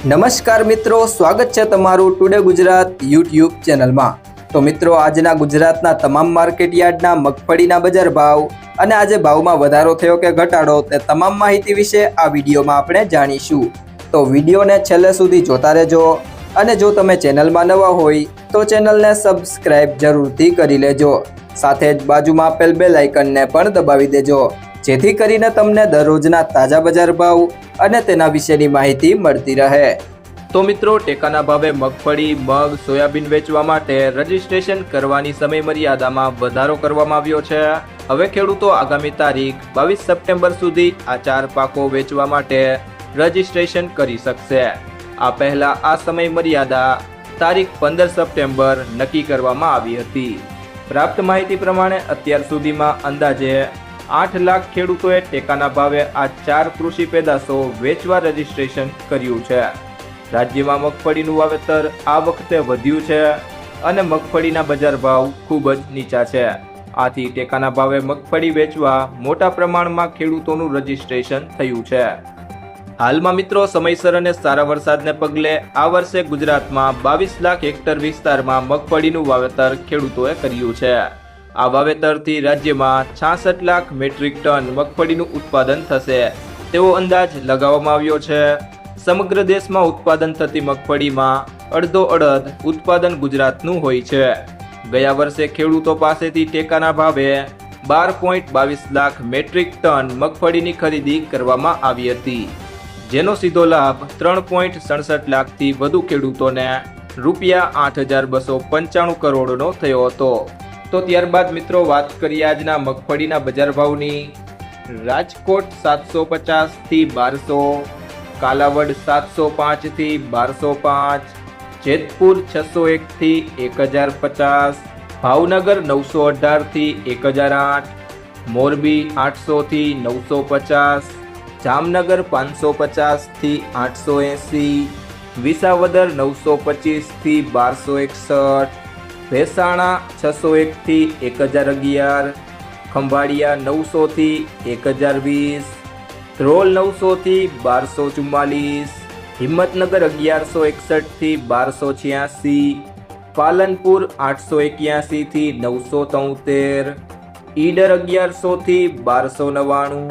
નમસ્કાર મિત્રો, સ્વાગત છે તમારું ટુડે ગુજરાત યુટ્યુબ ચેનલમાં. તો મિત્રો, આજના ગુજરાતના તમામ માર્કેટ યાર્ડના મગફળીના બજાર ભાવ અને આજે ભાવમાં વધારો થયો કે ઘટાડો તે તમામ માહિતી વિશે આ વિડીયોમાં આપણે જાણીશું. તો વિડીયોને છેલ્લે સુધી જોતા રહેજો અને જો તમે ચેનલમાં નવા હોય તો ચેનલને સબસ્ક્રાઈબ જરૂરથી કરી લેજો. સાથે જ બાજુમાં આપેલ બેલ આઇકનને પણ દબાવી દેજો. જેથી કરીને તમને દરરોજના તાજા બજાર ભાવ અને તેના વિશેની માહિતી મળતી રહે. તો મિત્રો, ટેકાના ભાવે મગફળી, મગ, સોયાબીન વેચવા માટે રજીસ્ટ્રેશન કરવાની સમય મર્યાદામાં વધારો કરવામાં આવ્યો છે. હવે ખેડૂતો આગામી તારીખ બાવીસ સપ્ટેમ્બર સુધી આ ચાર પાકો વેચવા માટે રજીસ્ટ્રેશન કરી શકશે. આ પહેલા આ સમય મર્યાદા તારીખ પંદર સપ્ટેમ્બર નક્કી કરવામાં આવી હતી. પ્રાપ્ત માહિતી પ્રમાણે અત્યાર સુધીમાં અંદાજે આઠ લાખ ખેડૂતોએ ટેકાના ભાવે આ ચાર કૃષિ પેદાશો વેચવા રજીસ્ટ્રેશન કર્યું છે. રાજ્યમાં મગફળીનું વાવેતર આ વખતે વધ્યું છે અને મગફળીના બજાર ભાવ ખૂબ જ નીચા છે. આથી ટેકાના ભાવે મગફળી વેચવા મોટા પ્રમાણમાં ખેડૂતોનું રજીસ્ટ્રેશન થયું છે. હાલમાં મિત્રો સમયસર અને સારા વરસાદને પગલે આ વર્ષે ગુજરાતમાં બાવીસ લાખ હેક્ટર વિસ્તારમાં મગફળીનું વાવેતર ખેડૂતોએ કર્યું છે. આ વાવેતરથી રાજ્યમાં છાસઠ લાખ મેટ્રિક ટન મગફળીનું ઉત્પાદન થશે. તેવો અંદાજ લગાવવામાં આવ્યો છે. સમગ્ર દેશમાં ઉત્પાદન થતી મગફળીમાં અડધો અડધ ઉત્પાદન ગુજરાતનું હોય છે. ગયા વર્ષે ખેડૂતો પાસેથી ટેકાના ભાવે બાર પોઈન્ટ બાવીસ લાખ મેટ્રિક ટન મગફળીની ખરીદી કરવામાં આવી હતી. જેનો સીધો લાભ ત્રણ પોઈન્ટ સડસઠ લાખથી વધુ ખેડૂતોને રૂપિયા આઠ હજાર બસો પંચાણું કરોડનો થયો હતો. તો ત્યારબાદ મિત્રો વાત કરીએ આજના મગફળીના બજાર ભાવની. રાજકોટ સાતસો પચાસથી બારસો, કાલાવડ સાતસો પાંચથી બારસો પાંચ, જેતપુર છસો એકથી એક હજાર પચાસ, ભાવનગર નવસો અઢારથી એક હજાર આઠ, મોરબી આઠસોથી નવસો પચાસ જામનગર પાંચસો પચાસથી આઠસો એંસી, વિસાવદર નવસો પચીસથી બારસો એકસઠ, ભેસાણા છસો એકથી એક હજાર અગિયાર, ખંભાળિયા નવસોથી એક હજાર વીસ, ધ્રોલ નવસોથી બારસો ચુમ્માલીસ, હિંમતનગર અગિયારસો એકસઠથી બારસો છ્યાસી, પાલનપુર આઠસો એક્યાસીથી નવસો તોતેર, ઈડર અગિયારસોથી બારસો નવ્વાણું